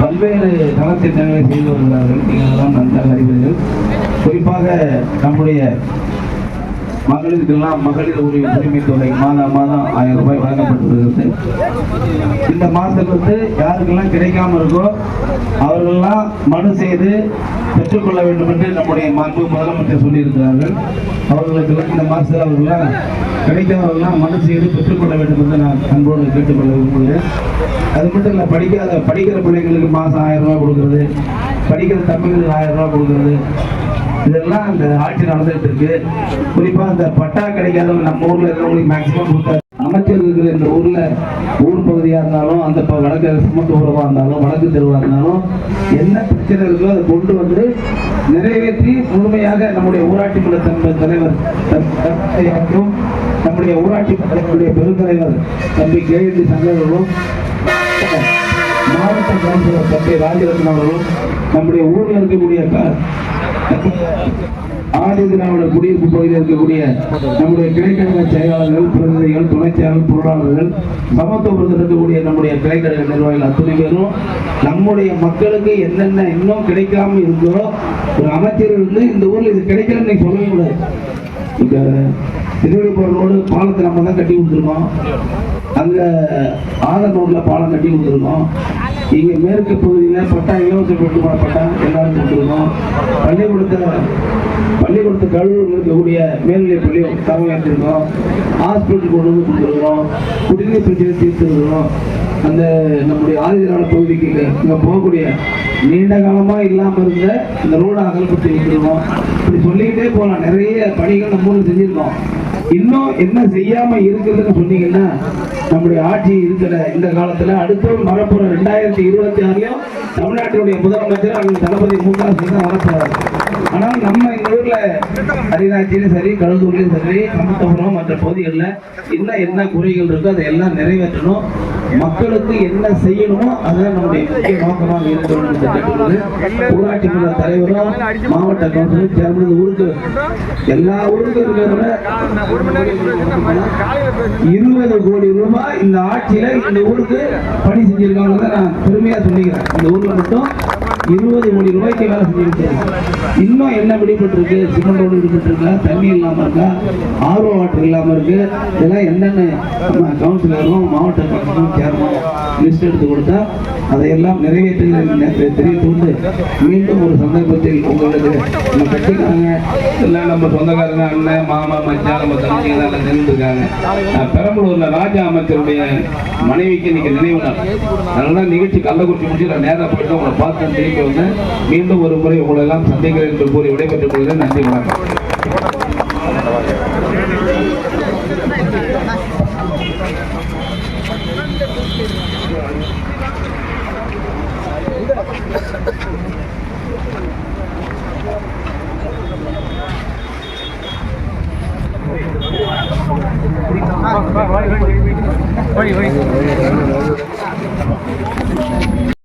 பல்வேறு நலத்திட்டங்களை செய்து வருகிறார்கள். நீங்கள் எல்லாம் நன்றாக அறிவீர்கள். குறிப்பாக நம்முடைய மகளிருக்கெல்லாம் மகளிர் உரிய உரிமை தொகை மாதம் மாதம் ஆயிரம் ரூபாய் வழங்கப்பட்டு வருகிறது இந்த மாதத்துல வந்து யாருக்கெல்லாம் கிடைக்காம இருக்கோ அவர்களெல்லாம் மனு செய்து பெற்றுக்கொள்ள வேண்டும் என்று நம்முடைய மாண்பு முதலமைச்சர் சொல்லியிருக்கிறார்கள். அவர்களுக்கு இந்த மாதத்தில் அவர்கள்லாம் கிடைக்காதவர்கள்லாம் மனு செய்து பெற்றுக்கொள்ள வேண்டும் என்று நான் அன்போடு கேட்டுக்கொள்ள விரும்புகிறேன். அது மட்டும் இல்லை படிக்காத படிக்கிற பிள்ளைங்களுக்கு மாதம் ஆயிரம் ரூபாய் கொடுக்குறது. படிக்கிற தம்பிகளுக்கு ஆயிரம் ரூபாய் கொடுக்குறது. இதெல்லாம் அந்த ஆட்சி நடந்துட்டு இருக்கு குறிப்பா இந்த பட்டா கிடைக்காதவங்க நம்ம ஊர்ல இருக்கிறவங்களுக்கு மேக்சிமம் கொடுத்தாரு அமைச்சர் இருக்கிற இந்த ஊர்ல ஊர் பகுதியா இருந்தாலும் அந்த வடக்கு சுமத்துபுரமா இருந்தாலும் வடக்கு தெருவா இருந்தாலும் என்ன பிரச்சனை இருக்கோ அதை கொண்டு வந்து நிறைவேற்றி முழுமையாக நம்முடைய ஊராட்சி மன்ற தலைவர் தம்- நம்முடைய ஊராட்சி மன்றத்தினுடைய பெருந்தலைவர் தம்பி கே. என். சங்கர்களும் மாவட்ட கவுன்சிலர் தம்பி ராஜரத்னம் அவர்களும் நம்முடைய ஊரில் இருக்கக்கூடிய க- ஆதி திராவிட குடியிருப்பு பகுதியில் இருக்கக்கூடிய நம்முடைய கிளைக்கழக செயலாளர்கள் பிரதிநிதிகள் துணைச் செயலாளர் பொருளாளர்கள் சமத்துவபுரத்தில் இருக்கக்கூடிய நம்முடைய கிளைக்கழக நிர்வாகிகள் அத்தனை பேரும் நம்முடைய மக்களுக்கு என்னென்ன இன்னும் கிடைக்காம இருந்தோ ஒரு அமைச்சர் இருந்து இந்த ஊரில் இது கிடைக்கலன்னு சொல்லவே கூடாது. இந்த திருவள்ளுவர் ரோடு பாலத்தை நம்ம தான் கட்டி கொடுத்துருக்கோம். அங்க ஆதனூர்ல பாலம் கட்டி கொடுத்துருக்கோம். இங்க மேற்கு பகுதியில் பட்டா இலவச பெற்றுமான பட்டா எல்லாரும் பள்ளிக்கூடத்தை பள்ளிக்கூடத்து கழுவு இருக்கக்கூடிய மேல்நிலை பள்ளி ஏற்றிருக்கோம் ஹாஸ்பிட்டல் கொண்டு வந்து கொடுத்துருக்கோம் குடிநீர் பிரச்சனை தீர்த்துருக்கோம் அந்த நம்முடைய ஆதிதிராவிட பகுதிக்கு இங்கே போகக்கூடிய நீண்ட காலமாக இல்லாமல் இருந்த இந்த ரோடு அகலப்படுத்தி வைக்கிறோம் இப்படி சொல்லிக்கிட்டே போகலாம். நிறைய பணிகள் நம்ம ஊர்ல செஞ்சிருக்கோம். இன்னும் என்ன செய்யாம இருக்குதுன்னு சொன்னீங்கன்னா நம்முடைய ஆட்சி இருக்கிற இந்த காலத்துல அடுத்த வரப்போற ரெண்டாயிரத்தி இருபத்தி ஆறுலயும் தமிழ்நாட்டினுடைய முதலமைச்சர் அவங்க தளபதி மு க ஸ்டாலின் வரப்போறாரு. ஆனால் ஊர்ல அரிநாச்சிலும் சரி கழுதூர்லயும் சரி சமத்துவபுரம் மற்ற பகுதிகளில் இன்னும் என்ன குறைகள் இருக்கோ அதை எல்லாம் நிறைவேற்றணும். மக்களுக்கு என்ன செய்யணுமோ அதுதான் நம்முடைய முக்கிய நோக்கமாக இருக்கணும் ஊராட்சி மன்ற தலைவரும் மாவட்ட கவுன்சிலரும் சேர்ந்து ஊருக்கு எல்லா ஊருக்கும் இருக்கிறவங்க இருபது கோடி ரூபாய் இந்த ஆட்சியில இந்த ஊருக்கு பணி செஞ்சிருக்காங்க நான் பெருமையா சொல்லிக்கிறேன். இந்த ஊர்ல மட்டும் இருபது கோடி ரூபாய்க்கு வேலை செஞ்சிருக்காங்க இன்னும் என்ன விடுபட்டுருக்கு? சிமெண்ட் ரோடு தண்ணி இல்லாமல் இருக்கா? ஆர்வ வாட்டர் இல்லாமல் இருக்குது இதெல்லாம் என்னென்ன நம்ம கவுன்சிலரும் மாவட்ட கவுன்சிலரும் சேர்மன் லிஸ்ட் எடுத்து கொடுத்தா அதையெல்லாம் நிறைவேற்றுகிறேன் தெரிவித்து கொண்டு மீண்டும் ஒரு சந்தர்ப்பத்தில் உங்களுக்கு நம்ம கட்டிக்காங்க எல்லாம் நம்ம சொந்தக்காரங்க அண்ணன் மாமா மச்சான் நம்ம தம்பிங்க எல்லாம் நின்றுருக்காங்க பெரம்பலூரில் ராஜா அமைச்சருடைய மனைவிக்கு இன்னைக்கு நினைவு நாள். அதனால நிகழ்ச்சி கள்ளக்குறிச்சி முடிச்சு நான் நேராக போயிட்டு உங்களை பார்த்து திரும்பி வந்தேன் மீண்டும் ஒரு முறை உங்களை எல்லாம் சந்திக்கிறேன் என்று கூறி விடைபெற்றுக் கொள்கிறேன் நன்றி வணக்கம் Wait, wait.